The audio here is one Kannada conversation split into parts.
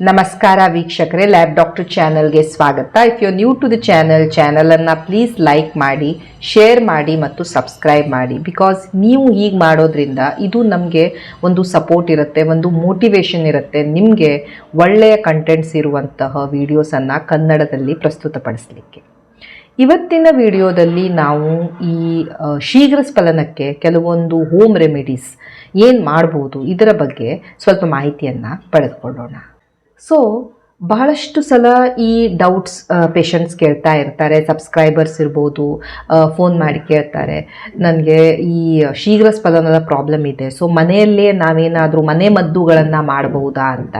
ನಮಸ್ಕಾರ ವೀಕ್ಷಕರೇ ಲ್ಯಾಬ್ ಡಾಕ್ಟರ್ ಚಾನಲ್ಗೆ ಸ್ವಾಗತ. If you new to the channel ಚಾನಲನ್ನು ಪ್ಲೀಸ್ ಲೈಕ್ ಮಾಡಿ ಶೇರ್ ಮಾಡಿ ಮತ್ತು ಸಬ್ಸ್ಕ್ರೈಬ್ ಮಾಡಿ. ಬಿಕಾಸ್ ನೀವು ಹೀಗೆ ಮಾಡೋದ್ರಿಂದ ಇದು ನಮಗೆ ಒಂದು ಸಪೋರ್ಟ್ ಇರುತ್ತೆ, ಒಂದು ಮೋಟಿವೇಶನ್ ಇರುತ್ತೆ, ನಿಮಗೆ ಒಳ್ಳೆಯ ಕಂಟೆಂಟ್ಸ್ ಇರುವಂತಹ ವೀಡಿಯೋಸನ್ನು ಕನ್ನಡದಲ್ಲಿ ಪ್ರಸ್ತುತಪಡಿಸಲಿಕ್ಕೆ. ಇವತ್ತಿನ ವಿಡಿಯೋದಲ್ಲಿ ನಾವು ಈ ಶೀಘ್ರ ಸ್ಫಲನಕ್ಕೆ ಕೆಲವೊಂದು ಹೋಮ್ ರೆಮಿಡೀಸ್ ಏನು ಮಾಡ್ಬೋದು, ಇದರ ಬಗ್ಗೆ ಸ್ವಲ್ಪ ಮಾಹಿತಿಯನ್ನು ಪಡೆದುಕೊಳ್ಳೋಣ. ಸೊ ಬಹಳಷ್ಟು ಸಲ ಈ ಡೌಟ್ಸ್ ಪೇಷಂಟ್ಸ್ ಕೇಳ್ತಾ ಇರ್ತಾರೆ. ಸಬ್ಸ್ಕ್ರೈಬರ್ಸ್ ಇರ್ಬೋದು ಫೋನ್ ಮಾಡಿ ಕೇಳ್ತಾರೆ. ನನಗೆ ಈ ಶೀಘ್ರ ಸ್ಫಲನದ ಪ್ರಾಬ್ಲಮ್ ಇದೆ. ಸೊ ಮನೆಯಲ್ಲೇ ನಾವೇನಾದರೂ ಮನೆ ಮದ್ದುಗಳನ್ನು ಮಾಡಬಹುದಾ ಅಂತ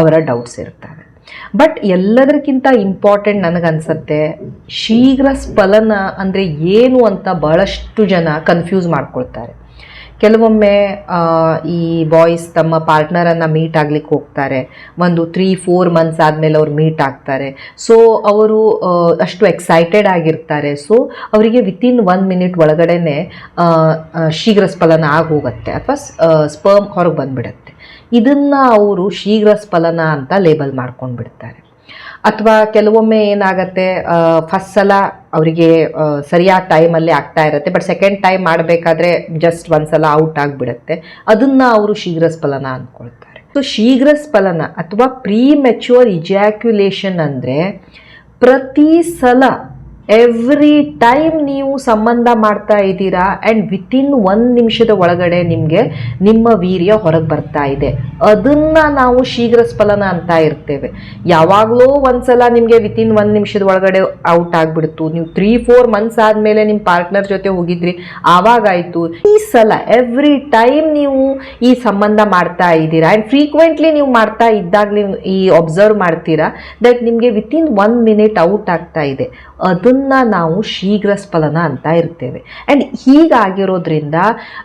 ಅವರ ಡೌಟ್ಸ್ ಇರ್ತಾರೆ. ಬಟ್ ಎಲ್ಲದಕ್ಕಿಂತ ಇಂಪಾರ್ಟೆಂಟ್ ನನಗನ್ಸುತ್ತೆ ಶೀಘ್ರ ಸ್ಫಲನ ಅಂದರೆ ಏನು ಅಂತ ಬಹಳಷ್ಟು ಜನ ಕನ್ಫ್ಯೂಸ್ ಮಾಡ್ಕೊಳ್ತಾರೆ. ಕೆಲವೊಮ್ಮೆ ಈ ಬಾಯ್ಸ್ ತಮ್ಮ ಪಾರ್ಟ್ನರನ್ನು ಮೀಟ್ ಆಗ್ಲಿಕ್ಕೆ ಹೋಗ್ತಾರೆ. ಒಂದು ತ್ರೀ ಫೋರ್ ಮಂತ್ಸ್ ಆದಮೇಲೆ ಅವ್ರು ಮೀಟ್ ಆಗ್ತಾರೆ. ಸೊ ಅವರು ಅಷ್ಟು ಎಕ್ಸೈಟೆಡ್ ಆಗಿರ್ತಾರೆ. ಸೊ ಅವರಿಗೆ ವಿತಿನ್ ಒನ್ ಮಿನಿಟ್ ಒಳಗಡೆನೆ ಶೀಘ್ರ ಸ್ಫಲನ ಆಗೋಗುತ್ತೆ ಅಥವಾ ಸ್ಪರ್ಮ್ ಹೊರಗೆ ಬಂದ್ಬಿಡುತ್ತೆ. ಇದನ್ನು ಅವರು ಶೀಘ್ರ ಸ್ಫಲನ ಅಂತ ಲೇಬಲ್ ಮಾಡ್ಕೊಂಡು ಬಿಡ್ತಾರೆ ಅಥವಾ ಕೆಲವೊಮ್ಮೆ ಏನಾಗತ್ತೆ ಫಸ್ಟ್ ಸಲ ಅವರಿಗೆ ಸರಿಯಾದ ಟೈಮಲ್ಲಿ ಆಗ್ತಾ ಇರುತ್ತೆ ಬಟ್ ಸೆಕೆಂಡ್ ಟೈಮ್ ಮಾಡಬೇಕಾದ್ರೆ ಜಸ್ಟ್ ಒಂದ್ಸಲ ಔಟ್ ಆಗಿಬಿಡುತ್ತೆ. ಅದನ್ನು ಅವರು ಶೀಘ್ರ ಸ್ಫಲನ ಅಂದ್ಕೊಳ್ತಾರೆ. ಸೊ ಶೀಘ್ರ ಸ್ಫಲನ ಅಥವಾ ಪ್ರೀ ಮೆಚ್ಯೂರ್ ಇಜಾಕ್ಯುಲೇಷನ್ ಅಂದರೆ ಪ್ರತಿ ಸಲ ಎವ್ರಿ ಟೈಮ್ ನೀವು ಸಂಬಂಧ ಮಾಡ್ತಾ ಇದ್ದೀರಾ ಆ್ಯಂಡ್ ವಿತಿನ್ ಒಂದು ನಿಮಿಷದ ಒಳಗಡೆ ನಿಮಗೆ ನಿಮ್ಮ ವೀರ್ಯ ಹೊರಗೆ ಬರ್ತಾ ಇದೆ. ಅದನ್ನು ನಾವು ಶೀಘ್ರ ಸ್ಫಲನ ಅಂತ ಇರ್ತೇವೆ. ಯಾವಾಗಲೂ ಒಂದ್ಸಲ ನಿಮಗೆ ವಿತಿನ್ ಒಂದು ನಿಮಿಷದ ಒಳಗಡೆ ಔಟ್ ಆಗಿಬಿಡ್ತು. ನೀವು ತ್ರೀ ಫೋರ್ ಮಂತ್ಸ್ ಆದಮೇಲೆ ನಿಮ್ಮ ಪಾರ್ಟ್ನರ್ ಜೊತೆ ಹೋಗಿದ್ರಿ ಆವಾಗಾಯಿತು ಈ ಸಲ ಎವ್ರಿ ಟೈಮ್ ನೀವು ಈ ಸಂಬಂಧ ಮಾಡ್ತಾ ಇದ್ದೀರಾ ಆ್ಯಂಡ್ ಫ್ರೀಕ್ವೆಂಟ್ಲಿ ನೀವು ಮಾಡ್ತಾ ಇದ್ದಾಗಲೇ ಈ ಒಬ್ಸರ್ವ್ ಮಾಡ್ತೀರಾ ದಟ್ ನಿಮಗೆ ವಿತಿನ್ ಒನ್ ಮಿನಿಟ್ ಔಟ್ ಆಗ್ತಾ ಇದೆ. ಅದನ್ನ ನಾವು ಶೀಘ್ರ ಸ್ಫಲನ ಅಂತ ಇರ್ತೇವೆ. ಆ್ಯಂಡ್ ಹೀಗಾಗಿರೋದ್ರಿಂದ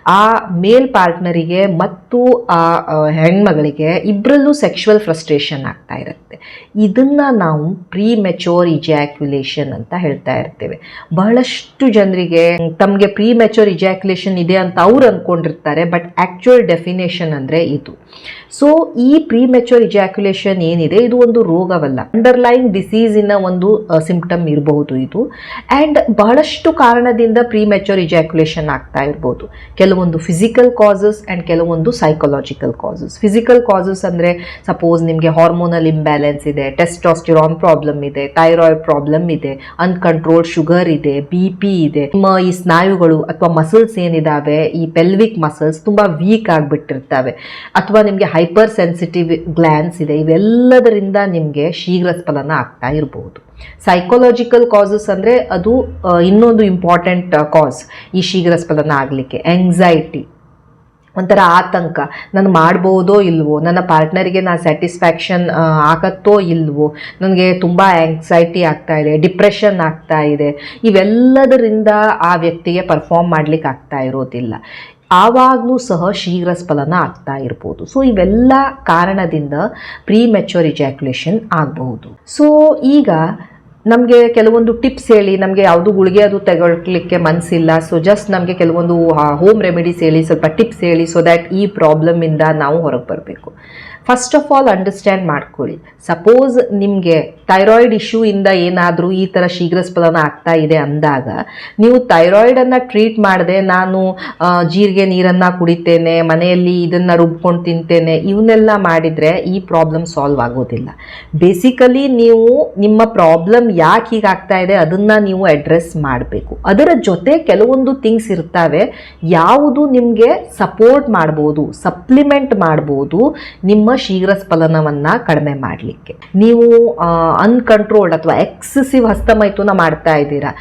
ಆ ಮೇಲ್ ಪಾರ್ಟ್ನರಿಗೆ ಮತ್ತು ಆ ಹೆಣ್ಮಗಳಿಗೆ ಇಬ್ಬರಲ್ಲೂ ಸೆಕ್ಷುವಲ್ ಫ್ರಸ್ಟ್ರೇಷನ್ ಆಗ್ತಾ ಇರುತ್ತೆ. ಇದನ್ನ ನಾವು ಪ್ರೀ ಮೆಚೋರ್ ಇಜಾಕ್ಯುಲೇಷನ್ ಅಂತ ಹೇಳ್ತಾ ಇರ್ತೇವೆ. ಬಹಳಷ್ಟು ಜನರಿಗೆ ತಮಗೆ ಪ್ರೀ ಮೆಚೋರ್ ಇಜಾಕ್ಯುಲೇಷನ್ ಇದೆ ಅಂತ ಅವ್ರು ಅಂದ್ಕೊಂಡಿರ್ತಾರೆ ಬಟ್ ಆ್ಯಕ್ಚುಯಲ್ ಡೆಫಿನೇಷನ್ ಅಂದರೆ ಇದು. ಸೊ ಈ ಪ್ರೀ ಮೆಚೋರ್ ಇಜಾಕ್ಯುಲೇಷನ್ ಏನಿದೆ? ಇದು ಒಂದು ರೋಗವಲ್ಲ. ಅಂಡರ್ಲೈನ್ ಡಿಸೀಸಿನ ಒಂದು ಸಿಂಪ್ಟಮ್ ಇರಬಹುದು ಇದು. ಆ್ಯಂಡ್ ಬಹಳಷ್ಟು ಕಾರಣದಿಂದ ಪ್ರೀ ಮೆಚ್ಯೂರ್ ಇಜಾಕ್ಯುಲೇಷನ್ ಆಗ್ತಾ ಇರ್ಬೋದು. ಕೆಲವೊಂದು ಫಿಸಿಕಲ್ ಕಾಸಸ್ ಆ್ಯಂಡ್ ಕೆಲವೊಂದು ಸೈಕಲಾಜಿಕಲ್ ಕಾಸಸ್ ಫಿಸಿಕಲ್ ಕಾಸಸ್ ಅಂದರೆ ಸಪೋಸ್ ನಿಮಗೆ ಹಾರ್ಮೋನಲ್ ಇಂಬ್ಯಾಲೆನ್ಸ್ ಇದೆ ಟೆಸ್ಟಾಸ್ಟಿರಾನ್ ಪ್ರಾಬ್ಲಮ್ ಇದೆ ಥೈರಾಯ್ಡ್ ಪ್ರಾಬ್ಲಮ್ ಇದೆ ಅನ್ಕಂಟ್ರೋಲ್ಡ್ ಶುಗರ್ ಇದೆ ಬಿ ಪಿ ಇದೆ. ನಿಮ್ಮ ಈ ಸ್ನಾಯುಗಳು ಅಥವಾ ಮಸಲ್ಸ್ ಏನಿದಾವೆ, ಈ ಪೆಲ್ವಿಕ್ ಮಸಲ್ಸ್ ತುಂಬ ವೀಕ್ ಆಗಿಬಿಟ್ಟಿರ್ತವೆ. ಅಥವಾ ನಿಮಗೆ ಹೈಪರ್ ಸೆನ್ಸಿಟಿವ್ ಗ್ಲ್ಯಾನ್ಸ್ ಇದೆ, ಇವೆಲ್ಲದರಿಂದ ನಿಮಗೆ ಶೀಘ್ರ ಸ್ಫಲನ ಆಗ್ತಾ ಇರಬಹುದು ಸೈಕಾಲಜಿಕಲ್ ಕಾಸಸ್ ಅಂದರೆ ಅದು ಇನ್ನೊಂದು ಇಂಪಾರ್ಟೆಂಟ್ ಕಾಸ್ ಈ ಶೀಘ್ರ ಸ್ಖಲನ ಆಗಲಿಕ್ಕೆ. ಎಂಗ್ಸೈಟಿ ಒಂಥರ ಆತಂಕ. ನಾನು ಮಾಡ್ಬೋದೋ ಇಲ್ವೋ? ನನ್ನ ಪಾರ್ಟ್ನರಿಗೆ ನಾನು ಸ್ಯಾಟಿಸ್ಫ್ಯಾಕ್ಷನ್ ಆಗತ್ತೋ ಇಲ್ವೋ? ನನಗೆ ತುಂಬ ಆ್ಯಂಗ್ಸೈಟಿ ಆಗ್ತಾ ಇದೆ ಡಿಪ್ರೆಷನ್ ಆಗ್ತಾ ಇದೆ. ಇವೆಲ್ಲದರಿಂದ ಆ ವ್ಯಕ್ತಿಗೆ ಪರ್ಫಾರ್ಮ್ ಮಾಡ್ಲಿಕ್ಕೆ ಆಗ್ತಾ ಇರೋದಿಲ್ಲ. ಆವಾಗಲೂ ಸಹ ಶೀಘ್ರ ಸ್ಫಲನ ಆಗ್ತಾ ಇರ್ಬೋದು. ಸೊ ಇವೆಲ್ಲ ಕಾರಣದಿಂದ ಪ್ರೀ ಮೆಚೂರ್ ಇಜಾಕ್ಯುಲೇಷನ್ ಆಗಬಹುದು. ಸೊ ಈಗ ನಮಗೆ ಕೆಲವೊಂದು ಟಿಪ್ಸ್ ಹೇಳಿ, ನಮಗೆ ಯಾವುದು ಗುಳಿಗೆ ಅದು ತಗೊಳ್ಲಿಕ್ಕೆ ಮನಸ್ಸಿಲ್ಲ ಸೊ ಜಸ್ಟ್ ನಮಗೆ ಕೆಲವೊಂದು ಹೋಮ್ ರೆಮಿಡೀಸ್ ಹೇಳಿ, ಸ್ವಲ್ಪ ಟಿಪ್ಸ್ ಹೇಳಿ ಸೊ ದ್ಯಾಟ್ ಈ ಪ್ರಾಬ್ಲಮಿಂದ ನಾವು ಹೊರಗೆ ಬರಬೇಕು. ಫಸ್ಟ್ ಆಫ್ ಆಲ್ ಅಂಡರ್ಸ್ಟ್ಯಾಂಡ್ ಮಾಡ್ಕೊಳ್ಳಿ. ಸಪೋಸ್ ನಿಮಗೆ ಥೈರಾಯ್ಡ್ ಇಶ್ಯೂ ಇಂದ ಏನಾದರೂ ಈ ಥರ ಶೀಘ್ರ ಸ್ಫಲನ ಆಗ್ತಾ ಇದೆ ಅಂದಾಗ, ನೀವು ಥೈರಾಯ್ಡನ್ನು ಟ್ರೀಟ್ ಮಾಡದೆ ನಾನು ಜೀರಿಗೆ ನೀರನ್ನು ಕುಡಿತೇನೆ, ಮನೆಯಲ್ಲಿ ಇದನ್ನು ರುಬ್ಕೊಂಡು ತಿಂತೇನೆ ಇವನ್ನೆಲ್ಲ ಮಾಡಿದರೆ ಈ ಪ್ರಾಬ್ಲಮ್ ಸಾಲ್ವ್ ಆಗೋದಿಲ್ಲ. ಬೇಸಿಕಲಿ ನೀವು ನಿಮ್ಮ ಪ್ರಾಬ್ಲಮ್ ಯಾಕೆ ಹೀಗಾಗ್ತಾ ಇದೆ ಅದನ್ನು ನೀವು ಅಡ್ರೆಸ್ ಮಾಡಬೇಕು. ಅದರ ಜೊತೆ ಕೆಲವೊಂದು ಥಿಂಗ್ಸ್ ಇರ್ತವೆ. ಯಾವುದು ನಿಮಗೆ ಸಪೋರ್ಟ್ ಮಾಡ್ಬೋದು ಸಪ್ಲಿಮೆಂಟ್ ಮಾಡ್ಬೋದು, ನಿಮ್ಮ ಶೀಘ್ರ ಸ್ಫಲನವನ್ನು ಕಡಿಮೆ ಮಾಡಲಿಕ್ಕೆ. ನೀವು ಅನ್ಕಂಟ್ರೋಲ್ಡ್ ಅಥವಾ ಎಕ್ಸಸಿವ್ ಹಸ್ತಮೈಥುನ ಮಾಡ್ತಾ ಇದ್ದೀರಾ.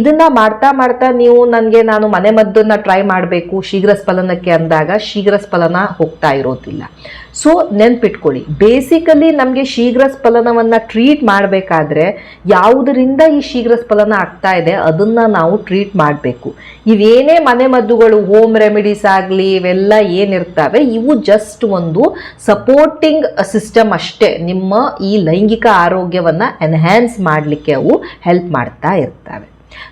ಇದನ್ನ ಮಾಡ್ತಾ ಮಾಡ್ತಾ ನೀವು ನನಗೆ ನಾನು ಮನೆ ಮದ್ದನ್ನು ಟ್ರೈ ಮಾಡಬೇಕು ಶೀಘ್ರ ಸ್ಫಲನಕ್ಕೆ ಅಂದಾಗ ಶೀಘ್ರ ಸ್ಫಲನ ಹೋಗ್ತಾ ಇರೋದಿಲ್ಲ. ಸೊ ನೆನ್ಪಿಟ್ಕೊಳ್ಳಿ. ಬೇಸಿಕಲಿ ನಮಗೆ ಶೀಘ್ರ ಸ್ಫಲನವನ್ನು ಟ್ರೀಟ್ ಮಾಡಬೇಕಾದ್ರೆ ಯಾವುದರಿಂದ ಈ ಶೀಘ್ರ ಸ್ಫಲನ ಆಗ್ತಾ ಇದೆ ಅದನ್ನು ನಾವು ಟ್ರೀಟ್ ಮಾಡಬೇಕು. ಇವೇನೇ ಮನೆ ಮದ್ದುಗಳು ಹೋಮ್ ರೆಮಿಡೀಸ್ ಆಗಲಿ ಇವೆಲ್ಲ ಏನಿರ್ತವೆ, ಇವು ಜಸ್ಟ್ ಒಂದು ಸಪೋರ್ಟಿಂಗ್ ಸಿಸ್ಟಮ್ ಅಷ್ಟೇ. ನಿಮ್ಮ ಈ ಲೈಂಗಿಕ ಆರೋಗ್ಯವನ್ನು ಎನ್ಹ್ಯಾನ್ಸ್ ಮಾಡಲಿಕ್ಕೆ ಅವು ಹೆಲ್ಪ್ ಮಾಡ್ತಾ ಇರ್ತವೆ.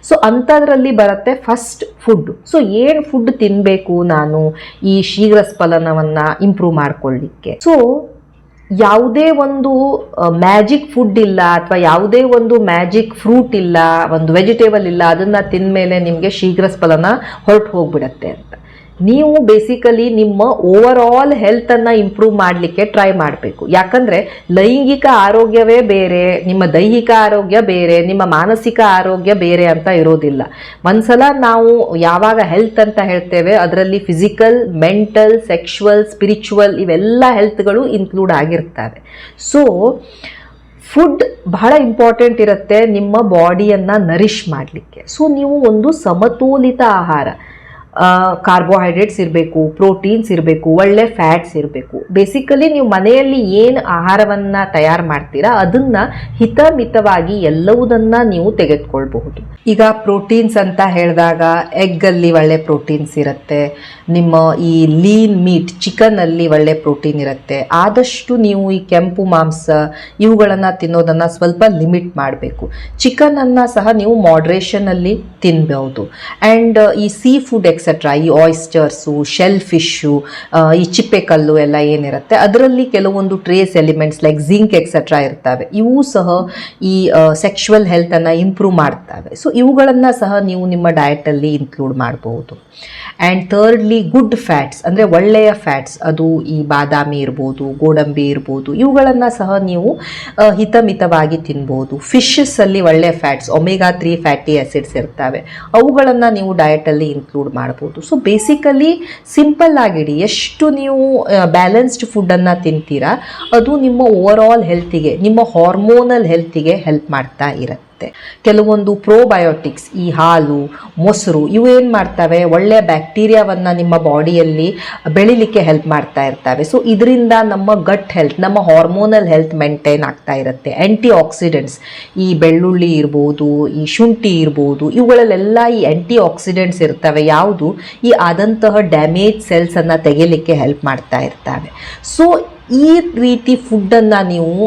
ಸೊ ಅಂಥದ್ರಲ್ಲಿ ಬರುತ್ತೆ ಫಸ್ಟ್ ಫುಡ್ ಸೊ ಏನು ಫುಡ್ ತಿನ್ನಬೇಕು ನಾನು ಈ ಶೀಘ್ರ ಸ್ಫಲನವನ್ನು ಇಂಪ್ರೂವ್ ಮಾಡ್ಕೊಳ್ಳಿಕ್ಕೆ ಸೊ ಯಾವುದೇ ಒಂದು ಮ್ಯಾಜಿಕ್ ಫುಡ್ ಇಲ್ಲ ಅಥವಾ ಯಾವುದೇ ಒಂದು ಮ್ಯಾಜಿಕ್ ಫ್ರೂಟ್ ಇಲ್ಲ, ಒಂದು ವೆಜಿಟೇಬಲ್ ಇಲ್ಲ, ಅದನ್ನು ತಿಂದಮೇಲೆ ನಿಮಗೆ ಶೀಘ್ರ ಸ್ಫಲನ ಹೊರಟು ಹೋಗ್ಬಿಡತ್ತೆ ಅಂತ. ನೀವು ಬೇಸಿಕಲಿ ನಿಮ್ಮ ಓವರ್ ಆಲ್ ಹೆಲ್ತನ್ನು ಇಂಪ್ರೂವ್ ಮಾಡಲಿಕ್ಕೆ ಟ್ರೈ ಮಾಡಬೇಕು. ಯಾಕಂದರೆ ಲೈಂಗಿಕ ಆರೋಗ್ಯವೇ ಬೇರೆ, ನಿಮ್ಮ ದೈಹಿಕ ಆರೋಗ್ಯ ಬೇರೆ, ನಿಮ್ಮ ಮಾನಸಿಕ ಆರೋಗ್ಯ ಬೇರೆ ಅಂತ ಇರೋದಿಲ್ಲ. ಒಂದ್ಸಲ ನಾವು ಯಾವಾಗ ಹೆಲ್ತ್ ಅಂತ ಹೇಳ್ತೇವೆ, ಅದರಲ್ಲಿ ಫಿಸಿಕಲ್ ಮೆಂಟಲ್ ಸೆಕ್ಷುವಲ್ ಸ್ಪಿರಿಚುವಲ್ ಇವೆಲ್ಲ ಹೆಲ್ತ್ಗಳು ಇನ್ಕ್ಲೂಡ್ ಆಗಿರ್ತವೆ. ಸೊ ಫುಡ್ ಬಹಳ ಇಂಪಾರ್ಟೆಂಟ್ ಇರುತ್ತೆ ನಿಮ್ಮ ಬಾಡಿಯನ್ನು ನರಿಷ್ ಮಾಡಲಿಕ್ಕೆ. ಸೊ ನೀವು ಒಂದು ಸಮತೋಲಿತ ಆಹಾರ. ಕಾರ್ಬೋಹೈಡ್ರೇಟ್ಸ್ ಇರಬೇಕು ಪ್ರೋಟೀನ್ಸ್ ಇರಬೇಕು, ಒಳ್ಳೆ ಫ್ಯಾಟ್ಸ್ ಇರಬೇಕು. ಬೇಸಿಕಲಿ ನೀವು ಮನೆಯಲ್ಲಿ ಏನು ಆಹಾರವನ್ನು ತಯಾರು ಮಾಡ್ತೀರಾ, ಅದನ್ನು ಹಿತಮಿತವಾಗಿ ಎಲ್ಲವುದನ್ನು ನೀವು ತೆಗೆದುಕೊಳ್ಬಹುದು. ಈಗ ಪ್ರೋಟೀನ್ಸ್ ಅಂತ ಹೇಳಿದಾಗ ಎಗ್ಗಲ್ಲಿ ಒಳ್ಳೆ ಪ್ರೋಟೀನ್ಸ್ ಇರುತ್ತೆ, ನಿಮ್ಮ ಈ ಲೀನ್ ಮೀಟ್ ಚಿಕನಲ್ಲಿ ಒಳ್ಳೆ ಪ್ರೋಟೀನ್ ಇರುತ್ತೆ. ಆದಷ್ಟು ನೀವು ಈ ಕೆಂಪು ಮಾಂಸ ಇವುಗಳನ್ನು ತಿನ್ನೋದನ್ನು ಸ್ವಲ್ಪ ಲಿಮಿಟ್ ಮಾಡಬೇಕು. ಚಿಕನನ್ನು ಸಹ ನೀವು ಮಾಡ್ರೇಷನಲ್ಲಿ ತಿನ್ಬಹುದು ಆ್ಯಂಡ್ ಈ ಸೀ ಫುಡ್ ಎಕ್ಸೆಟ್ರಾ ಈ ಆಯಿಸ್ಟರ್ಸು ಶೆಲ್ ಫಿಶ್ಶು ಈ ಚಿಪ್ಪೆಕಲ್ಲು ಎಲ್ಲ ಏನಿರುತ್ತೆ, ಅದರಲ್ಲಿ ಕೆಲವೊಂದು trace elements like zinc etcetera ಇರ್ತವೆ. ಇವು ಸಹ ಈ ಸೆಕ್ಷುವಲ್ ಹೆಲ್ತನ್ನು ಇಂಪ್ರೂವ್ ಮಾಡ್ತವೆ. ಸೊ ಇವುಗಳನ್ನು ಸಹ ನೀವು ನಿಮ್ಮ ಡಯಟಲ್ಲಿ ಇನ್ಕ್ಲೂಡ್ ಮಾಡಬಹುದು ಆ್ಯಂಡ್ ಥರ್ಡ್ಲಿ ಗುಡ್ ಫ್ಯಾಟ್ಸ್ ಅಂದರೆ ಒಳ್ಳೆಯ ಫ್ಯಾಟ್ಸ್ ಅದು ಈ ಬಾದಾಮಿ ಇರ್ಬೋದು, ಗೋಡಂಬಿ ಇರ್ಬೋದು, ಇವುಗಳನ್ನು ಸಹ ನೀವು ಹಿತಮಿತವಾಗಿ ತಿನ್ಬೋದು. ಫಿಶಸ್ಸಲ್ಲಿ ಒಳ್ಳೆಯ fats omega three fatty acids ಇರ್ತವೆ. ಅವುಗಳನ್ನು ನೀವು ಡಯಟಲ್ಲಿ ಇನ್ಕ್ಲೂಡ್ ಮಾಡ್ಬೋದು. ಸೊ ಬೇಸಿಕಲಿ ಸಿಂಪಲ್ ಆಗಿಡಿ, ಎಷ್ಟು ನೀವು ಬ್ಯಾಲೆನ್ಸ್ಡ್ ಫುಡ್ಡನ್ನು ತಿಂತೀರಾ, ಅದು ನಿಮ್ಮ ಓವರ್ ಆಲ್ ಹೆಲ್ತಿಗೆ ನಿಮ್ಮ ಹಾರ್ಮೋನಲ್ ಹೆಲ್ತಿಗೆ ಹೆಲ್ಪ್ ಮಾಡ್ತಾ ಇರುತ್ತೆ. ಕೆಲವೊಂದು ಪ್ರೋಬಯೋಟಿಕ್ಸ್ ಈ ಹಾಲು, ಮೊಸರು, ಇವು ಏನು ಮಾಡ್ತವೆ? ಒಳ್ಳೆಯ ಬ್ಯಾಕ್ಟೀರಿಯಾವನ್ನು ನಿಮ್ಮ ಬಾಡಿಯಲ್ಲಿ ಬೆಳಿಲಿಕ್ಕೆ ಹೆಲ್ಪ್ ಮಾಡ್ತಾ ಇರ್ತವೆ. ಸೊ ಇದರಿಂದ ನಮ್ಮ ಗಟ್ ಹೆಲ್ತ್ ನಮ್ಮ ಹಾರ್ಮೋನಲ್ ಹೆಲ್ತ್ ಮೇಂಟೈನ್ ಆಗ್ತಾ ಇರುತ್ತೆ. ಆ್ಯಂಟಿ ಆಕ್ಸಿಡೆಂಟ್ಸ್ ಈ ಬೆಳ್ಳುಳ್ಳಿ ಇರ್ಬೋದು, ಈ ಶುಂಠಿ ಇರ್ಬೋದು, ಇವುಗಳಲ್ಲೆಲ್ಲ ಈ ಆ್ಯಂಟಿ ಆಕ್ಸಿಡೆಂಟ್ಸ್ ಇರ್ತವೆ. ಯಾವುದು? ಈ ಆದಂತಹ ಡ್ಯಾಮೇಜ್ ಸೆಲ್ಸನ್ನು ತೆಗೆಯಲಿಕ್ಕೆ ಹೆಲ್ಪ್ ಮಾಡ್ತಾ ಇರ್ತವೆ. ಸೊ ಈ ರೀತಿ ಫುಡ್ಡನ್ನು ನೀವು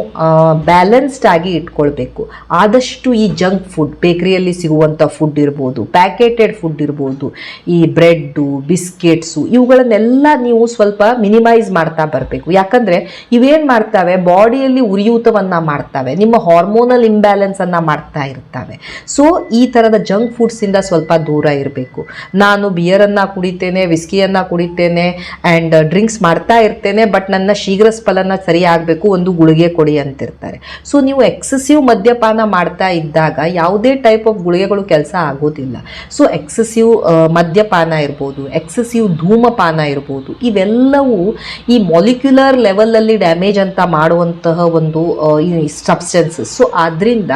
ಬ್ಯಾಲೆನ್ಸ್ಡ್ ಆಗಿ ಇಟ್ಕೊಳ್ಬೇಕು. ಆದಷ್ಟು ಈ ಜಂಕ್ ಫುಡ್ ಬೇಕ್ರಿಯಲ್ಲಿ ಸಿಗುವಂಥ ಫುಡ್ ಇರ್ಬೋದು ಪ್ಯಾಕೆಟೆಡ್ ಫುಡ್ ಇರ್ಬೋದು, ಈ ಬ್ರೆಡ್ಡು ಬಿಸ್ಕೆಟ್ಸು ಇವುಗಳನ್ನೆಲ್ಲ ನೀವು ಸ್ವಲ್ಪ ಮಿನಿಮೈಸ್ ಮಾಡ್ತಾ ಬರಬೇಕು. ಯಾಕಂದರೆ ಇವೇನು ಮಾಡ್ತವೆ? ಬಾಡಿಯಲ್ಲಿ ಉರಿಯೂತವನ್ನು ಮಾಡ್ತವೆ. ನಿಮ್ಮ ಹಾರ್ಮೋನಲ್ ಇಂಬ್ಯಾಲೆನ್ಸನ್ನು ಮಾಡ್ತಾ ಇರ್ತವೆ. ಸೊ ಈ ಥರದ ಜಂಕ್ ಫುಡ್ಸಿಂದ ಸ್ವಲ್ಪ ದೂರ ಇರಬೇಕು. ನಾನು ಬಿಯರನ್ನು ಕುಡಿತೇನೆ ವಿಸ್ಕಿಯನ್ನು ಕುಡಿತೇನೆ ಆ್ಯಂಡ್ ಡ್ರಿಂಕ್ಸ್ ಮಾಡ್ತಾ ಇರ್ತೇನೆ ಬಟ್ ನನ್ನ ಶೀಘ್ರ ಸ್ಫಲನ ಸರಿ ಆಗಬೇಕು ಒಂದು ಗುಳಿಗೆ ಕೊಡಿ ಅಂತಿರ್ತಾರೆ. ಸೊ ನೀವು ಎಕ್ಸೆಸಿವ್ ಮದ್ಯಪಾನ ಮಾಡ್ತಾ ಇದ್ದಾಗ ಯಾವುದೇ ಟೈಪ್ ಆಫ್ ಗುಳಿಗೆಗಳು ಕೆಲಸ ಆಗೋದಿಲ್ಲ. ಸೊ ಎಕ್ಸೆಸಿವ್ ಮದ್ಯಪಾನ ಇರ್ಬೋದು ಎಕ್ಸೆಸಿವ್ ಧೂಮಪಾನ ಇರ್ಬೋದು, ಇವೆಲ್ಲವೂ ಈ ಮಾಲಿಕ್ಯುಲರ್ ಲೆವೆಲಲ್ಲಿ ಡ್ಯಾಮೇಜ್ ಅಂತ ಮಾಡುವಂತಹ ಒಂದು ಸಬ್ಸ್ಟೆನ್ಸಸ್ ಸೊ ಆದ್ದರಿಂದ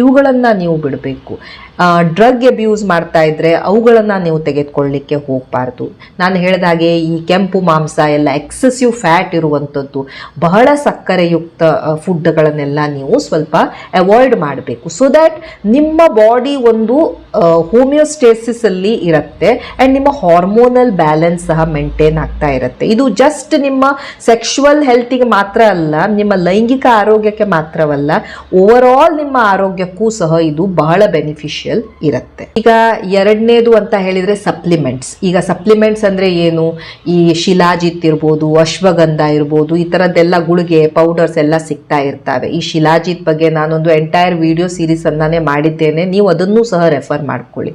ಇವುಗಳನ್ನು ನೀವು ಬಿಡಬೇಕು. ಡ್ರಗ್ ಅಬ್ಯೂಸ್ ಮಾಡ್ತಾ ಇದ್ರೆ ಅವುಗಳನ್ನು ನೀವು ತೆಗೆದುಕೊಳ್ಳಿಕ್ಕೆ ಹೋಗಬಾರ್ದು. ನಾನು ಹೇಳಿದಾಗೆ ಈ ಕೆಂಪು ಮಾಂಸ ಎಲ್ಲ ಎಕ್ಸೆಸಿವ್ ಫ್ಯಾಟ್ ಇರುವಂಥದ್ದು, ಬಹಳ ಸಕ್ಕರೆಯುಕ್ತ ಫುಡ್ಗಳನ್ನೆಲ್ಲ ನೀವು ಸ್ವಲ್ಪ ಅವಾಯ್ಡ್ ಮಾಡಬೇಕು. ಸೊ ದ್ಯಾಟ್ ನಿಮ್ಮ ಬಾಡಿ ಒಂದು ಹೋಮಿಯೋಸ್ಟೇಸಿಸಲ್ಲಿ ಇರುತ್ತೆ ಆ್ಯಂಡ್ ನಿಮ್ಮ ಹಾರ್ಮೋನಲ್ ಬ್ಯಾಲೆನ್ಸ್ ಸಹ ಮೇಂಟೈನ್ ಆಗ್ತಾ ಇರುತ್ತೆ. ಇದು ಜಸ್ಟ್ ನಿಮ್ಮ ಸೆಕ್ಷುವಲ್ ಹೆಲ್ತಿಗೆ ಮಾತ್ರ ಅಲ್ಲ, ನಿಮ್ಮ ಲೈಂಗಿಕ ಆರೋಗ್ಯಕ್ಕೆ ಮಾತ್ರವಲ್ಲ ಓವರ್ ಆಲ್ ನಿಮ್ಮ ಆರೋಗ್ಯಕ್ಕೂ ಸಹ ಇದು ಬಹಳ ಬೆನಿಫಿಷಿಯಲ್ ಇರುತ್ತೆ. ಈಗ ಎರಡನೇದು ಅಂತ ಹೇಳಿದ್ರೆ ಸಪ್ಲಿಮೆಂಟ್ಸ್ ಈಗ ಸಪ್ಲಿಮೆಂಟ್ಸ್ ಅಂದ್ರೆ ಏನು? ಈ ಶಿಲಾಜಿತ್ ಇರ್ಬೋದು, ಅಶ್ವಗಂಧ ಇರ್ಬೋದು, ಈ ಥರದ್ದೆಲ್ಲ ಗುಳಿಗೆ ಪೌಡರ್ಸ್ ಎಲ್ಲ ಸಿಗ್ತಾ ಇರ್ತವೆ. ಈ ಶಿಲಾಜಿತ್ ಬಗ್ಗೆ ನಾನೊಂದು ಎಂಟೈರ್ ವಿಡಿಯೋ ಸೀರೀಸ್ ಅನ್ನೇ ಮಾಡಿದ್ದೇನೆ. ನೀವು ಅದನ್ನು ಸಹ ರೆಫರ್ ಮಾಡ್ಕೊಳ್ಳಿ.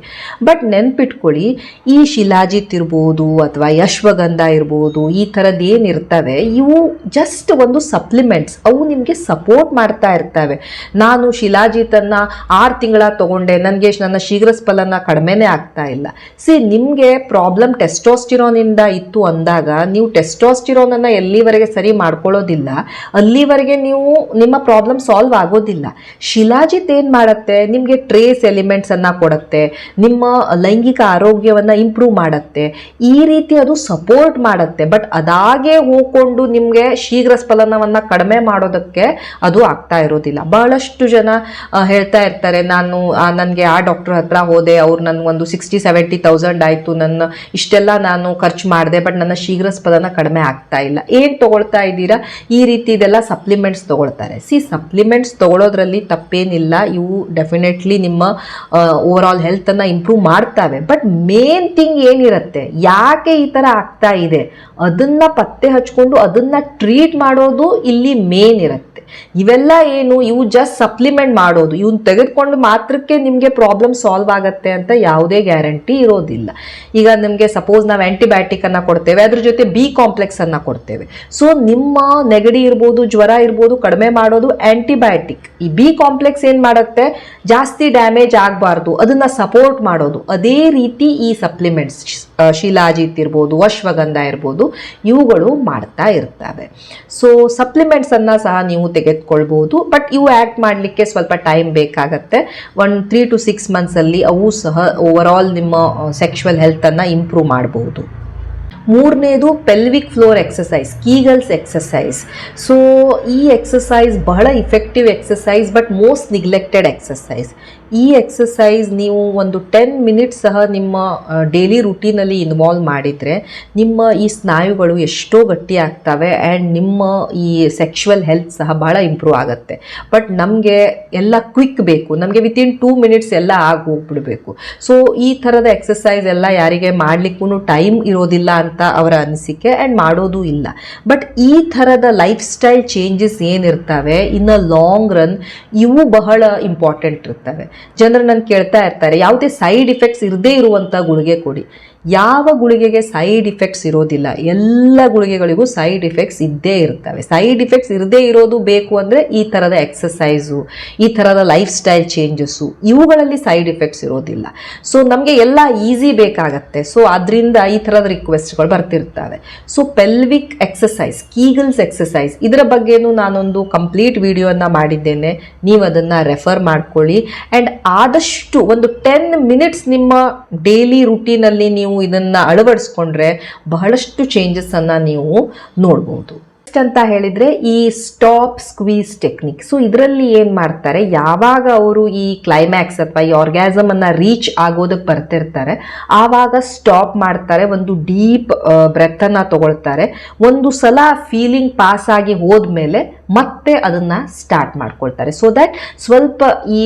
ಬಟ್ ನೆನ್ಪಿಟ್ಕೊಳ್ಳಿ, ಈ ಶಿಲಾಜಿತ್ ಇರ್ಬೋದು ಅಥವಾ ಯಶ್ವಗಂಧ ಇರ್ಬೋದು, ಈ ಥರದ್ದು ಏನಿರ್ತವೆ, ಇವು ಜಸ್ಟ್ ಒಂದು ಸಪ್ಲಿಮೆಂಟ್ಸ್ ಅವು ನಿಮಗೆ ಸಪೋರ್ಟ್ ಮಾಡ್ತಾ ಇರ್ತವೆ. ನಾನು ಶಿಲಾಜಿತನ್ನು ಆರು ತಿಂಗಳ ತಗೊಂಡೆ. ನನಗೆ ನನ್ನ ಶೀಘ್ರ ಸ್ಫಲನ ಕಡಿಮೆನೇ ಆಗ್ತಾ ಇಲ್ಲ. ಸಿ ನಿಮಗೆ ಪ್ರಾಬ್ಲಮ್ ಟೆಸ್ಟೋಸ್ಟಿರೋನಿಂದ ಇತ್ತು ಅಂದಾಗ ನೀವು ಟೆಸ್ಟೋಸ್ಟಿರೋನನ್ನು ಎಲ್ಲಿವರೆಗೆ ಸರಿ ಮಾಡ್ಕೊಳ್ಳೋದಿಲ್ಲ, ಅಲ್ಲಿವರೆಗೆ ನೀವು ನಿಮ್ಮ ಪ್ರಾಬ್ಲಮ್ ಸಾಲ್ವ್ ಆಗೋದಿಲ್ಲ. ಶಿಲಾಜಿತ್ ಏನು ಮಾಡುತ್ತೆ? ನಿಮಗೆ ಟ್ರೇಸ್ ಎಲಿಮೆಂಟ್ಸನ್ನು ಕೊಡುತ್ತೆ, ನಿಮ್ಮ ಲೈಂಗಿಕ ಆರೋಗ್ಯವನ್ನು ಇಂಪ್ರೂವ್ ಮಾಡುತ್ತೆ. ಈ ರೀತಿ ಅದು ಸಪೋರ್ಟ್ ಮಾಡುತ್ತೆ ಬಟ್ ಅದಾಗೆ ಹೋಗ್ಕೊಂಡು ನಿಮಗೆ ಶೀಘ್ರ ಸ್ಫಲನವನ್ನು ಕಡಿಮೆ ಮಾಡೋದಕ್ಕೆ ಅದು ಆಗ್ತಾ ಇರೋದಿಲ್ಲ. ಬಹಳಷ್ಟು ಜನ ಹೇಳ್ತಾ ಇರ್ತಾರೆ, ನಾನು ನನಗೆ ಆ ಡಾಕ್ಟರ್ ಹತ್ರ ಹೋದೆ, ಅವ್ರು ನನಗೊಂದು ಸಿಕ್ಸ್ಟಿ ಸೆವೆಂಟಿ ತೌಸಂಡ್ ಆಯಿತು, ನನ್ನ ಇಷ್ಟೆಲ್ಲ ನಾನು ಖರ್ಚು ಮಾಡಿದೆ ಬಟ್ ನನ್ನ ಶೀಘ್ರ ಸ್ಪದನ ಕಡಿಮೆ ಆಗ್ತಾ ಇಲ್ಲ. ಏನು ತೊಗೊಳ್ತಾ ಇದ್ದೀರಾ? ಈ ರೀತಿ ಇದೆಲ್ಲ ಸಪ್ಲಿಮೆಂಟ್ಸ್ ತೊಗೊಳ್ತಾರೆ. ಸಿ ಸಪ್ಲಿಮೆಂಟ್ಸ್ ತೊಗೊಳೋದ್ರಲ್ಲಿ ತಪ್ಪೇನಿಲ್ಲ. ಇವು ಡೆಫಿನೆಟ್ಲಿ ನಿಮ್ಮ ಓವರ್ ಆಲ್ ಹೆಲ್ತನ್ನು ಇಂಪ್ರೂವ್ ಮಾಡ್ತವೆ. ಬಟ್ ಮೇನ್ ಥಿಂಗ್ ಏನಿರುತ್ತೆ? ಯಾಕೆ ಈ ಥರ ಆಗ್ತಾ ಇದೆ? ಅದನ್ನು ಪತ್ತೆ ಹಚ್ಕೊಂಡು ಅದನ್ನು ಟ್ರೀಟ್ ಮಾಡೋದು ಇಲ್ಲಿ ಮೇನ್ ಇರುತ್ತೆ. ಇವೆಲ್ಲ ಏನು, ಇವು ಜಸ್ಟ್ ಸಪ್ಲಿಮೆಂಟ್ ಮಾಡೋದು. ಇವನ್ ತೆಗೆದುಕೊಂಡು ಮಾತ್ರಕ್ಕೆ ನಿಮಗೆ ಪ್ರಾಬ್ಲಮ್ ಸಾಲ್ವ್ ಆಗುತ್ತೆ ಅಂತ ಯಾವುದೇ ಗ್ಯಾರಂಟಿ ಇರೋದಿಲ್ಲ. ಈಗ ನಿಮಗೆ ಸಪೋಸ್ ನಾವು ಆ್ಯಂಟಿಬಯೋಟಿಕನ್ನು ಕೊಡ್ತೇವೆ, ಅದ್ರ ಜೊತೆ ಬಿ ಕಾಂಪ್ಲೆಕ್ಸನ್ನು ಕೊಡ್ತೇವೆ. ಸೊ ನಿಮ್ಮ ನೆಗಡಿ ಇರ್ಬೋದು, ಜ್ವರ ಇರ್ಬೋದು, ಕಡಿಮೆ ಮಾಡೋದು ಆ್ಯಂಟಿಬಯೋಟಿಕ್ ಈ ಬಿ ಕಾಂಪ್ಲೆಕ್ಸ್ ಏನು ಮಾಡುತ್ತೆ? ಜಾಸ್ತಿ ಡ್ಯಾಮೇಜ್ ಆಗಬಾರ್ದು. ಅದನ್ನು ಸಪೋರ್ಟ್ ಮಾಡೋದು. ಅದೇ ರೀತಿ ಈ ಸಪ್ಲಿಮೆಂಟ್ಸ್ ಶಿಲಾಜಿತ್ ಇರ್ಬೋದು ಅಶ್ವಗಂಧ ಇರ್ಬೋದು, ಇವುಗಳು ಮಾಡ್ತಾ ಇರ್ತವೆ. ಸೊ ಸಪ್ಲಿಮೆಂಟ್ಸನ್ನು ಸಹ ನೀವು ತೆಗೆದುಕೊಳ್ಬೋದು. ಬಟ್ ಇವು ಆ್ಯಕ್ಟ್ ಮಾಡಲಿಕ್ಕೆ ಸ್ವಲ್ಪ ಟೈಮ್ ಬೇಕಾಗತ್ತೆ. ಒನ್ ತ್ರೀ ಟು ಸಿಕ್ಸ್ ಮಂತ್ಸಲ್ಲಿ ಅವು ಸಹ ಓವರ್ ಆಲ್ ನಿಮ್ಮ ಸೆಕ್ಷುವಲ್ ಹೆಲ್ತನ್ನು ಇಂಪ್ರೂವ್ ಮಾಡಬಹುದು ಮೂರನೇದು pelvic floor exercise Kegels exercise so ಈ ಎಕ್ಸಸೈಸ್ ಬಹಳ effective exercise but most neglected exercise ಈ ಎಕ್ಸಸೈಸ್ ನೀವು ಒಂದು ಟೆನ್ ಮಿನಿಟ್ಸ್ ಸಹ ನಿಮ್ಮ ಡೈಲಿ ರುಟೀನಲ್ಲಿ ಇನ್ವಾಲ್ವ್ ಮಾಡಿದರೆ ನಿಮ್ಮ ಈ ಸ್ನಾಯುಗಳು ಎಷ್ಟೋ ಗಟ್ಟಿ ಆಗ್ತವೆ ಆ್ಯಂಡ್ ನಿಮ್ಮ ಈ ಸೆಕ್ಷುವಲ್ ಹೆಲ್ತ್ ಸಹ ಭಾಳ ಇಂಪ್ರೂವ್ ಆಗುತ್ತೆ. ಬಟ್ ನಮಗೆ ಎಲ್ಲ ಕ್ವಿಕ್ ಬೇಕು. ನಮಗೆ ವಿತಿನ್ ಟೂ ಮಿನಿಟ್ಸ್ ಎಲ್ಲ ಆಗಿ ಹೋಗ್ಬಿಡಬೇಕು ಸೊ ಈ ಥರದ ಎಕ್ಸಸೈಸ್ ಎಲ್ಲ ಯಾರಿಗೆ ಮಾಡಲಿಕ್ಕೂ ಟೈಮ್ ಇರೋದಿಲ್ಲ ಅಂತ ಅವರ ಅನಿಸಿಕೆ ಆ್ಯಂಡ್ ಮಾಡೋದು ಇಲ್ಲ. ಬಟ್ ಈ ಥರದ ಲೈಫ್ ಸ್ಟೈಲ್ ಚೇಂಜಸ್ ಏನಿರ್ತವೆ ಇನ್ ಅ ಲಾಂಗ್ ರನ್ ಇವು ಬಹಳ ಇಂಪಾರ್ಟೆಂಟ್ ಇರ್ತವೆ. ಜನರು ನನ್ನ ಕೇಳ್ತಾ ಇರ್ತಾರೆ ಯಾವುದೇ ಸೈಡ್ ಇಫೆಕ್ಟ್ಸ್ ಇರದೇ ಇರುವಂಥ ಗುಳಿಗೆ ಕೊಡಿ. ಯಾವ ಗುಳಿಗೆಗೆ ಸೈಡ್ ಇಫೆಕ್ಟ್ಸ್ ಇರೋದಿಲ್ಲ. ಎಲ್ಲ ಗುಳಿಗೆಗಳಿಗೂ ಸೈಡ್ ಇಫೆಕ್ಟ್ಸ್ ಇದ್ದೇ ಇರ್ತವೆ. ಸೈಡ್ ಇಫೆಕ್ಟ್ಸ್ ಇರದೇ ಇರೋದು ಬೇಕು ಅಂದರೆ ಈ ಥರದ ಎಕ್ಸಸೈಸು ಈ ಥರದ ಲೈಫ್ ಸ್ಟೈಲ್ ಚೇಂಜಸ್ಸು ಇವುಗಳಲ್ಲಿ ಸೈಡ್ ಇಫೆಕ್ಟ್ಸ್ ಇರೋದಿಲ್ಲ. ಸೊ ನಮಗೆ ಎಲ್ಲ ಈಸಿ ಬೇಕಾಗತ್ತೆ. ಸೊ ಅದರಿಂದ ಈ ಥರದ ರಿಕ್ವೆಸ್ಟ್ಗಳು ಬರ್ತಿರ್ತವೆ. So pelvic exercise Kegels exercise ಇದರ ಬಗ್ಗೆನೂ ನಾನೊಂದು ಕಂಪ್ಲೀಟ್ ವಿಡಿಯೋನ ಮಾಡಿದ್ದೇನೆ. ನೀವು ಅದನ್ನು ರೆಫರ್ ಮಾಡ್ಕೊಳ್ಳಿ. ಆ್ಯಂಡ್ ಆದಷ್ಟು ಒಂದು ಟೆನ್ ಮಿನಿಟ್ಸ್ ನಿಮ್ಮ ಡೈಲಿ ರುಟೀನಲ್ಲಿ ನೀವು ಇದನ್ನು ಅಳವಡಿಸ್ಕೊಂಡ್ರೆ ಬಹಳಷ್ಟು ಚೇಂಜಸನ್ನು ನೀವು ನೋಡ್ಬೋದು. ಅಂತ ಹೇಳಿದರೆ ಈ ಸ್ಟಾಪ್ ಸ್ಕ್ವೀಸ್ ಟೆಕ್ನಿಕ್ ಸೊ ಇದರಲ್ಲಿ ಏನು ಮಾಡ್ತಾರೆ? ಯಾವಾಗ ಅವರು ಈ ಕ್ಲೈಮ್ಯಾಕ್ಸ್ ಅಥವಾ ಈ ಆರ್ಗ್ಯಾಸಮನ್ನು ರೀಚ್ ಆಗೋದಕ್ಕೆ ಬರ್ತಿರ್ತಾರೆ, ಆವಾಗ ಸ್ಟಾಪ್ ಮಾಡ್ತಾರೆ, ಒಂದು ಡೀಪ್ ಬ್ರೆತ್ತನ್ನು ತಗೊಳ್ತಾರೆ. ಒಂದು ಸಲ ಫೀಲಿಂಗ್ ಪಾಸ್ ಆಗಿ ಹೋದ್ಮೇಲೆ ಮತ್ತೆ ಅದನ್ನ ಸ್ಟಾರ್ಟ್ ಮಾಡ್ಕೊಳ್ತಾರೆ. ಸೊ ದ್ಯಾಟ್ ಸ್ವಲ್ಪ ಈ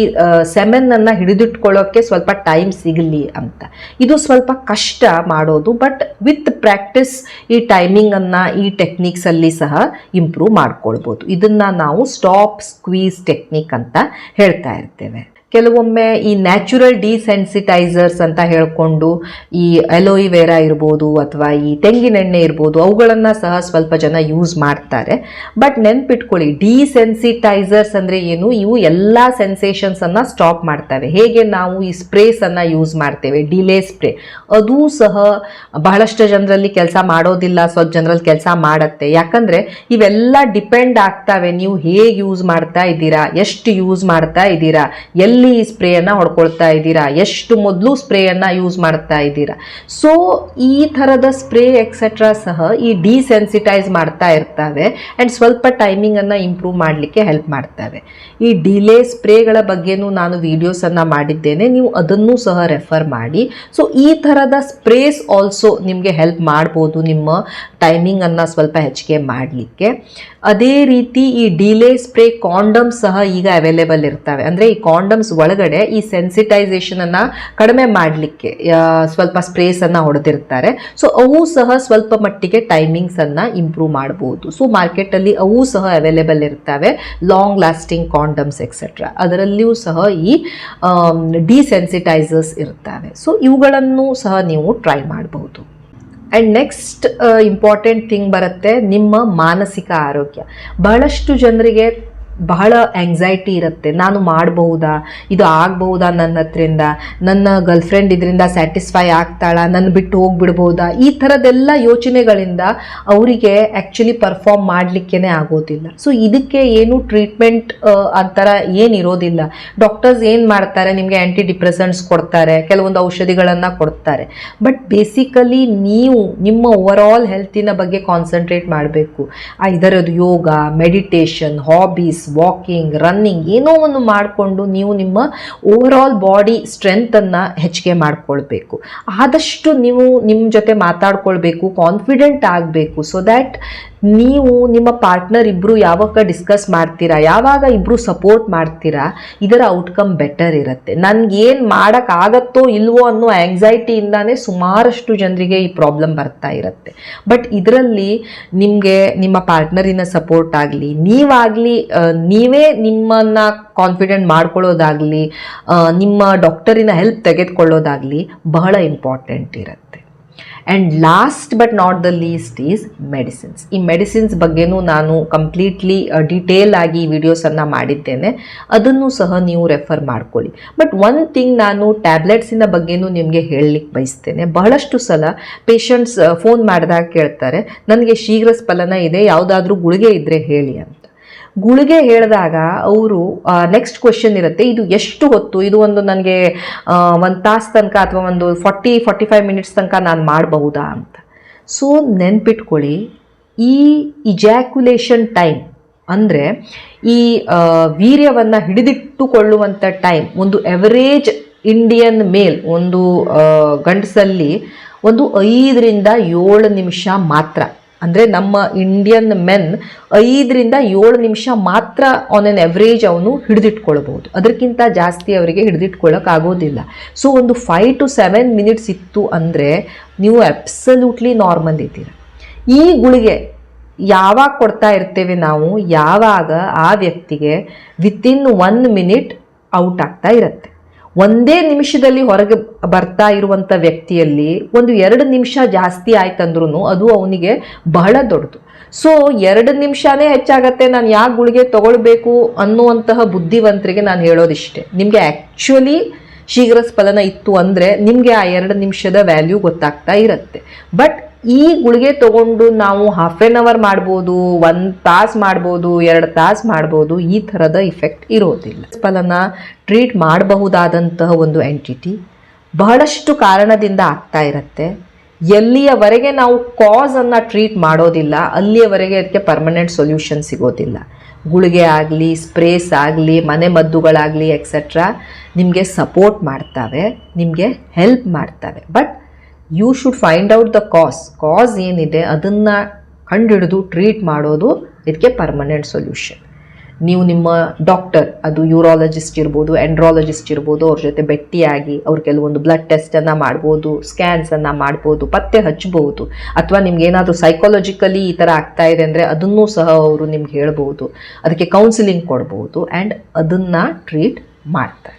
ಸೆಮೆನನ್ನು ಹಿಡಿದಿಟ್ಕೊಳ್ಳೋಕ್ಕೆ ಸ್ವಲ್ಪ ಟೈಮ್ ಸಿಗಲಿ ಅಂತ. ಇದು ಸ್ವಲ್ಪ ಕಷ್ಟ ಮಾಡೋದು ಬಟ್ ವಿತ್ ಪ್ರಾಕ್ಟೀಸ್ ಈ ಟೈಮಿಂಗನ್ನು ಈ ಟೆಕ್ನಿಕ್ಸಲ್ಲಿ ಸಹ ಇಂಪ್ರೂವ್ ಮಾಡ್ಕೊಳ್ಬೋದು. ಇದನ್ನು ನಾವು ಸ್ಟಾಪ್ ಸ್ಕ್ವೀಸ್ ಟೆಕ್ನಿಕ್ ಅಂತ ಹೇಳ್ತಾ ಇರ್ತೇವೆ. ಕೆಲವೊಮ್ಮೆ ಈ ನ್ಯಾಚುರಲ್ ಡಿಸೆನ್ಸಿಟೈಸರ್ಸ್ ಅಂತ ಹೇಳಿಕೊಂಡು ಈ ಅಲೋಯಿವೇರಾ ಇರ್ಬೋದು ಅಥವಾ ಈ ತೆಂಗಿನೆಣ್ಣೆ ಇರ್ಬೋದು, ಅವುಗಳನ್ನು ಸಹ ಸ್ವಲ್ಪ ಜನ ಯೂಸ್ ಮಾಡ್ತಾರೆ. ಬಟ್ ನೆನ್ಪಿಟ್ಕೊಳ್ಳಿ, ಡಿಸೆನ್ಸಿಟೈಸರ್ಸ್ ಅಂದರೆ ಏನು? ಇವು ಎಲ್ಲ ಸೆನ್ಸೇಷನ್ಸನ್ನು ಸ್ಟಾಪ್ ಮಾಡ್ತವೆ. ಹೇಗೆ ನಾವು ಈ ಸ್ಪ್ರೇಸನ್ನು ಯೂಸ್ ಮಾಡ್ತೇವೆ? Delay spray. ಅದೂ ಸಹ ಬಹಳಷ್ಟು ಜನರಲ್ಲಿ ಕೆಲಸ ಮಾಡೋದಿಲ್ಲ, ಸ್ವಲ್ಪ ಜನರಲ್ಲಿ ಕೆಲಸ ಮಾಡುತ್ತೆ. ಯಾಕಂದರೆ ಇವೆಲ್ಲ ಡಿಪೆಂಡ್ ಆಗ್ತವೆ. ನೀವು ಹೇಗೆ ಯೂಸ್ ಮಾಡ್ತಾ ಇದ್ದೀರಾ? ಎಷ್ಟು ಯೂಸ್ ಮಾಡ್ತಾ ಇದ್ದೀರಾ? ಎಲ್ಲಿ ಈ ಸ್ಪ್ರೇಯನ್ನು ಹೊಡ್ಕೊಳ್ತಾ ಇದ್ದೀರಾ? ಎಷ್ಟು ಮೊದಲು ಸ್ಪ್ರೇಯನ್ನು ಯೂಸ್ ಮಾಡ್ತಾ ಇದ್ದೀರಾ? ಸೊ ಈ ಥರದ ಸ್ಪ್ರೇ ಎಕ್ಸೆಟ್ರಾ ಸಹ ಈ ಡಿಸೆನ್ಸಿಟೈಸ್ ಮಾಡ್ತಾ ಇರ್ತವೆ ಆ್ಯಂಡ್ ಸ್ವಲ್ಪ ಟೈಮಿಂಗನ್ನು ಇಂಪ್ರೂವ್ ಮಾಡಲಿಕ್ಕೆ ಹೆಲ್ಪ್ ಮಾಡ್ತವೆ. ಈ ಡಿಲೇ ಸ್ಪ್ರೇಗಳ ಬಗ್ಗೆನೂ ನಾನು ವೀಡಿಯೋಸನ್ನು ಮಾಡಿದ್ದೇನೆ. ನೀವು ಅದನ್ನು ಸಹ ರೆಫರ್ ಮಾಡಿ. ಸೊ ಈ ಥರದ ಸ್ಪ್ರೇಸ್ ಆಲ್ಸೋ ನಿಮಗೆ ಹೆಲ್ಪ್ ಮಾಡ್ಬೋದು ನಿಮ್ಮ ಟೈಮಿಂಗನ್ನು ಸ್ವಲ್ಪ ಹೆಚ್ಚಿಗೆ ಮಾಡಲಿಕ್ಕೆ. ಅದೇ ರೀತಿ ಈ ಡಿಲೇ ಸ್ಪ್ರೇ ಕಾಂಡಮ್ಸ್ ಸಹ ಈಗ ಅವೈಲೇಬಲ್ ಇರ್ತವೆ. ಅಂದರೆ ಈ ಕಾಂಡಮ್ಸ್ ಒಳಗಡೆ ಈ ಸೆನ್ಸಿಟೈಸೇಷನನ್ನು ಕಡಿಮೆ ಮಾಡಲಿಕ್ಕೆ ಸ್ವಲ್ಪ ಸ್ಪ್ರೇಸನ್ನು ಹೊಡೆದಿರ್ತಾರೆ. ಸೊ ಅವು ಸಹ ಸ್ವಲ್ಪ ಮಟ್ಟಿಗೆ ಟೈಮಿಂಗ್ಸನ್ನು ಇಂಪ್ರೂವ್ ಮಾಡ್ಬೋದು. ಸೊ ಮಾರ್ಕೆಟಲ್ಲಿ ಅವು ಸಹ ಅವೈಲೇಬಲ್ ಇರ್ತವೆ. ಲಾಂಗ್ ಲಾಸ್ಟಿಂಗ್ ಕಾಂಡಮ್ಸ್ ಎಕ್ಸೆಟ್ರಾ ಅದರಲ್ಲಿಯೂ ಸಹ ಈ ಡಿಸೆನ್ಸಿಟೈಸರ್ಸ್ ಇರ್ತವೆ. ಸೊ ಇವುಗಳನ್ನು ಸಹ ನೀವು ಟ್ರೈ ಮಾಡಬಹುದು ಆ್ಯಂಡ್ ನೆಕ್ಸ್ಟ್ ಇಂಪಾರ್ಟೆಂಟ್ ಥಿಂಗ್ ಬರುತ್ತೆ ನಿಮ್ಮ ಮಾನಸಿಕ ಆರೋಗ್ಯ. ಬಹಳಷ್ಟು ಜನರಿಗೆ ಬಹಳ ಆಂಗ್ಸೈಟಿ ಇರುತ್ತೆ. ನಾನು ಮಾಡಬಹುದಾ? ಇದು ಆಗಬಹುದಾ ನನ್ನ ಹತ್ರಿಂದ? ನನ್ನ ಗರ್ಲ್ಫ್ರೆಂಡ್ ಇದರಿಂದ ಸ್ಯಾಟಿಸ್ಫೈ ಆಗ್ತಾಳ? ನನ್ನ ಬಿಟ್ಟು ಹೋಗ್ಬಿಡ್ಬೋದಾ? ಈ ಥರದ್ದೆಲ್ಲ ಯೋಚನೆಗಳಿಂದ ಅವರಿಗೆ ಆ್ಯಕ್ಚುಲಿ ಪರ್ಫಾರ್ಮ್ ಮಾಡಲಿಕ್ಕೇ ಆಗೋದಿಲ್ಲ. ಸೊ ಇದಕ್ಕೆ ಏನು ಟ್ರೀಟ್ಮೆಂಟ್ ಆ ಥರ ಏನಿರೋದಿಲ್ಲ. ಡಾಕ್ಟರ್ಸ್ ಏನು ಮಾಡ್ತಾರೆ? ನಿಮಗೆ ಆ್ಯಂಟಿ ಡಿಪ್ರೆಸೆಂಟ್ಸ್ ಕೊಡ್ತಾರೆ. ಕೆಲವೊಂದು ಔಷಧಿಗಳನ್ನು ಕೊಡ್ತಾರೆ. ಬಟ್ ಬೇಸಿಕಲಿ ನೀವು ನಿಮ್ಮ ಓವರ್ ಆಲ್ ಹೆಲ್ತಿನ ಬಗ್ಗೆ ಕಾನ್ಸಂಟ್ರೇಟ್ ಮಾಡಬೇಕು. ಇದರದ್ದು yoga meditation hobbies walking running ಏನೋ ಒಂದು ಮಾಡಿಕೊಂಡು ನೀವು ನಿಮ್ಮ ಓವರ್ ಆಲ್ ಬಾಡಿ ಸ್ಟ್ರೆಂತನ್ನು ಹೆಚ್ಚಿಗೆ ಮಾಡಿಕೊಳ್ಬೇಕು. ಆದಷ್ಟು ನೀವು ನಿಮ್ಮ ಜೊತೆ ಮಾತಾಡ್ಕೊಳ್ಬೇಕು ಕಾನ್ಫಿಡೆಂಟ್ ಆಗಬೇಕು ಸೊ ದ್ಯಾಟ್ ನೀವು ನಿಮ್ಮ ಪಾರ್ಟ್ನರ್ ಇಬ್ಬರು ಯಾವಾಗ ಡಿಸ್ಕಸ್ ಮಾಡ್ತೀರಾ, ಯಾವಾಗ ಇಬ್ಬರು ಸಪೋರ್ಟ್ ಮಾಡ್ತೀರಾ, ಇದರ ಔಟ್ಕಮ್ ಬೆಟರ್ ಇರುತ್ತೆ. ನನಗೇನು ಮಾಡೋಕ್ಕಾಗತ್ತೋ ಇಲ್ವೋ ಅನ್ನೋ ಆ್ಯಂಗ್ಸೈಟಿಯಿಂದಾನೇ ಸುಮಾರಷ್ಟು ಜನರಿಗೆ ಈ ಪ್ರಾಬ್ಲಮ್ ಬರ್ತಾ ಇರುತ್ತೆ. ಬಟ್ ಇದರಲ್ಲಿ ನಿಮಗೆ ನಿಮ್ಮ ಪಾರ್ಟ್ನರಿನ ಸಪೋರ್ಟ್ ಆಗಲಿ, ನೀವಾಗಲಿ ನೀವೇ ನಿಮ್ಮನ್ನು ಕಾನ್ಫಿಡೆಂಟ್ ಮಾಡ್ಕೊಳ್ಳೋದಾಗಲಿ ನಿಮ್ಮ ಡಾಕ್ಟರಿನ ಹೆಲ್ಪ್ ತೆಗೆದುಕೊಳ್ಳೋದಾಗಲಿ ಬಹಳ ಇಂಪಾರ್ಟೆಂಟ್ ಇರುತ್ತೆ. And last but not the least is medicines ಈ ಮೆಡಿಸಿನ್ಸ್ ಬಗ್ಗೆನೂ ನಾನು ಕಂಪ್ಲೀಟ್ಲಿ ಡಿಟೇಲ್ ಆಗಿ ವಿಡಿಯೋಸನ್ನು ಮಾಡಿದ್ದೇನೆ. ಅದನ್ನು ಸಹ ನೀವು ರೆಫರ್ ಮಾಡ್ಕೊಳ್ಳಿ. ಬಟ್ ಒನ್ ಥಿಂಗ್ ನಾನು ಟ್ಯಾಬ್ಲೆಟ್ಸಿನ ಬಗ್ಗೆನೂ ನಿಮಗೆ ಹೇಳಲಿಕ್ಕೆ ಬಯಸ್ತೇನೆ. ಬಹಳಷ್ಟು ಸಲ ಪೇಷಂಟ್ಸ್ ಫೋನ್ ಮಾಡಿದಾಗ ಕೇಳ್ತಾರೆ, ನನಗೆ ಶೀಘ್ರ ಸ್ಫಲನ ಇದೆ, ಯಾವುದಾದ್ರೂ ಗುಳಿಗೆ ಇದ್ದರೆ ಹೇಳಿ ಅಂತ. ಗುಳಿಗೆ ಹೇಳಿದಾಗ ಅವರು ನೆಕ್ಸ್ಟ್ ಕ್ವೆಶನ್ ಇರುತ್ತೆ, ಇದು ಎಷ್ಟು ಹೊತ್ತು? ಇದು ಒಂದು ನನಗೆ ಒಂದು ತಾಸು ತನಕ ಅಥವಾ ಒಂದು ಫಾರ್ಟಿ ಫಾರ್ಟಿ ಫೈವ್ ಮಿನಿಟ್ಸ್ ತನಕ ನಾನು ಮಾಡಬಹುದಾ ಅಂತ. ಸೊ ನೆನ್ಪಿಟ್ಕೊಳ್ಳಿ, ಈ ಇಜ್ಯಾಕ್ಯುಲೇಷನ್ ಟೈಮ್ ಅಂದರೆ ಈ ವೀರ್ಯವನ್ನು ಹಿಡಿದಿಟ್ಟುಕೊಳ್ಳುವಂಥ ಟೈಮ್ ಒಂದು ಎವರೇಜ್ ಇಂಡಿಯನ್ ಮೇಲ್ ಒಂದು ಗಂಡಸಲ್ಲಿ ಒಂದು ಐದರಿಂದ ಏಳು ನಿಮಿಷ ಮಾತ್ರ. ಅಂದರೆ ನಮ್ಮ ಇಂಡಿಯನ್ ಮೆನ್ ಐದರಿಂದ ಏಳು ನಿಮಿಷ ಮಾತ್ರ ಆನ್ ಎನ್ ಎವ್ರೇಜ್ ಅವನು ಹಿಡಿದಿಟ್ಕೊಳ್ಬಹುದು. ಅದಕ್ಕಿಂತ ಜಾಸ್ತಿ ಅವರಿಗೆ ಹಿಡಿದಿಟ್ಕೊಳ್ಳೋಕ್ಕಾಗೋದಿಲ್ಲ ಸೊ ಒಂದು ಫೈವ್ ಟು ಸೆವೆನ್ ಮಿನಿಟ್ಸ್ ಇತ್ತು ಅಂದರೆ ನೀವು ಅಬ್ಸಲ್ಯೂಟ್ಲಿ ನಾರ್ಮಲ್ ಇದ್ದೀರ. ಈ ಗುಳಿಗೆ ಯಾವಾಗ ಕೊಡ್ತಾ ಇರ್ತೇವೆ ನಾವು? ಯಾವಾಗ ಆ ವ್ಯಕ್ತಿಗೆ ವಿತಿನ್ ಒನ್ ಮಿನಿಟ್ ಔಟ್ ಆಗ್ತಾ ಇರುತ್ತೆ. ಒಂದೇ ನಿಮಿಷದಲ್ಲಿ ಹೊರಗೆ ಬರ್ತಾ ಇರುವಂಥ ವ್ಯಕ್ತಿಯಲ್ಲಿ ಒಂದು ಎರಡು ನಿಮಿಷ ಜಾಸ್ತಿ ಆಯ್ತಂದ್ರೂ ಅದು ಅವನಿಗೆ ಬಹಳ ದೊಡ್ಡದು. ಸೊ ಎರಡು ನಿಮಿಷನೇ ಹೆಚ್ಚಾಗತ್ತೆ, ನಾನು ಯಾವ ಗುಳಿಗೆ ತಗೊಳ್ಬೇಕು ಅನ್ನುವಂತಹ ಬುದ್ಧಿವಂತರಿಗೆ ನಾನು ಹೇಳೋದಿಷ್ಟೇ. ನಿಮಗೆ ಆ್ಯಕ್ಚುಲಿ ಶೀಘ್ರ ಸ್ಫಲನ ಇತ್ತು ಅಂದರೆ ನಿಮಗೆ ಆ ಎರಡು ನಿಮಿಷದ ವ್ಯಾಲ್ಯೂ ಗೊತ್ತಾಗ್ತಾ ಇರುತ್ತೆ. ಬಟ್ ಈ ಗುಳಿಗೆ ತಗೊಂಡು ನಾವು ಹಾಫ್ ಆನ್ ಅವರ್ ಮಾಡ್ಬೋದು, ಒಂದು ತಾಸು ಮಾಡ್ಬೋದು, ಎರಡು ತಾಸು ಮಾಡ್ಬೋದು, ಈ ಥರದ ಇಫೆಕ್ಟ್ ಇರೋದಿಲ್ಲ. ಫಲನ ಟ್ರೀಟ್ ಮಾಡಬಹುದಾದಂತಹ ಒಂದು ಎಂಟಿಟಿ ಬಹಳಷ್ಟು ಕಾರಣದಿಂದ ಆಗ್ತಾ ಇರುತ್ತೆ. ಎಲ್ಲಿಯವರೆಗೆ ನಾವು ಕಾಸನ್ನು ಟ್ರೀಟ್ ಮಾಡೋದಿಲ್ಲ, ಅಲ್ಲಿಯವರೆಗೆ ಅದಕ್ಕೆ ಪರ್ಮನೆಂಟ್ ಸೊಲ್ಯೂಷನ್ ಸಿಗೋದಿಲ್ಲ. ಗುಳಿಗೆ ಆಗಲಿ ಸ್ಪ್ರೇಸ್ ಆಗಲಿ, ಮನೆ ಮದ್ದುಗಳಾಗಲಿ ಎಕ್ಸೆಟ್ರಾ ನಿಮಗೆ ಸಪೋರ್ಟ್ ಮಾಡ್ತವೆ, ನಿಮಗೆ ಹೆಲ್ಪ್ ಮಾಡ್ತವೆ. But you should find out the cause cause ಏನಿದೆ ಅದನ್ನು ಕಂಡುಹಿಡಿದು ಟ್ರೀಟ್ ಮಾಡೋದು ಇದಕ್ಕೆ ಪರ್ಮನೆಂಟ್ ಸೊಲ್ಯೂಷನ್ ನೀವು ನಿಮ್ಮ ಡಾಕ್ಟರ್ ಅದು ಯೂರಾಲಜಿಸ್ಟ್ ಇರ್ಬೋದು ಎಂಡ್ರಾಲಜಿಸ್ಟ್ ಇರ್ಬೋದು, ಅವ್ರ ಜೊತೆ ಭೇಟಿಯಾಗಿ ಅವ್ರು ಕೆಲವೊಂದು ಬ್ಲಡ್ ಟೆಸ್ಟನ್ನು ಮಾಡ್ಬೋದು ಸ್ಕ್ಯಾನ್ಸನ್ನು ಮಾಡ್ಬೋದು ಪತ್ತೆ ಹಚ್ಚಬಹುದು. ಅಥವಾ ನಿಮ್ಗೆ ಏನಾದರೂ ಸೈಕಾಲಜಿಕಲಿ ಈ ಥರ ಆಗ್ತಾ ಇದೆ ಅಂದರೆ ಅದನ್ನೂ ಸಹ ಅವರು ನಿಮ್ಗೆ ಹೇಳ್ಬೋದು. ಅದಕ್ಕೆ ಕೌನ್ಸಿಲಿಂಗ್ ಕೊಡ್ಬೋದು ಆ್ಯಂಡ್ ಅದನ್ನು ಟ್ರೀಟ್ ಮಾಡ್ತಾರೆ.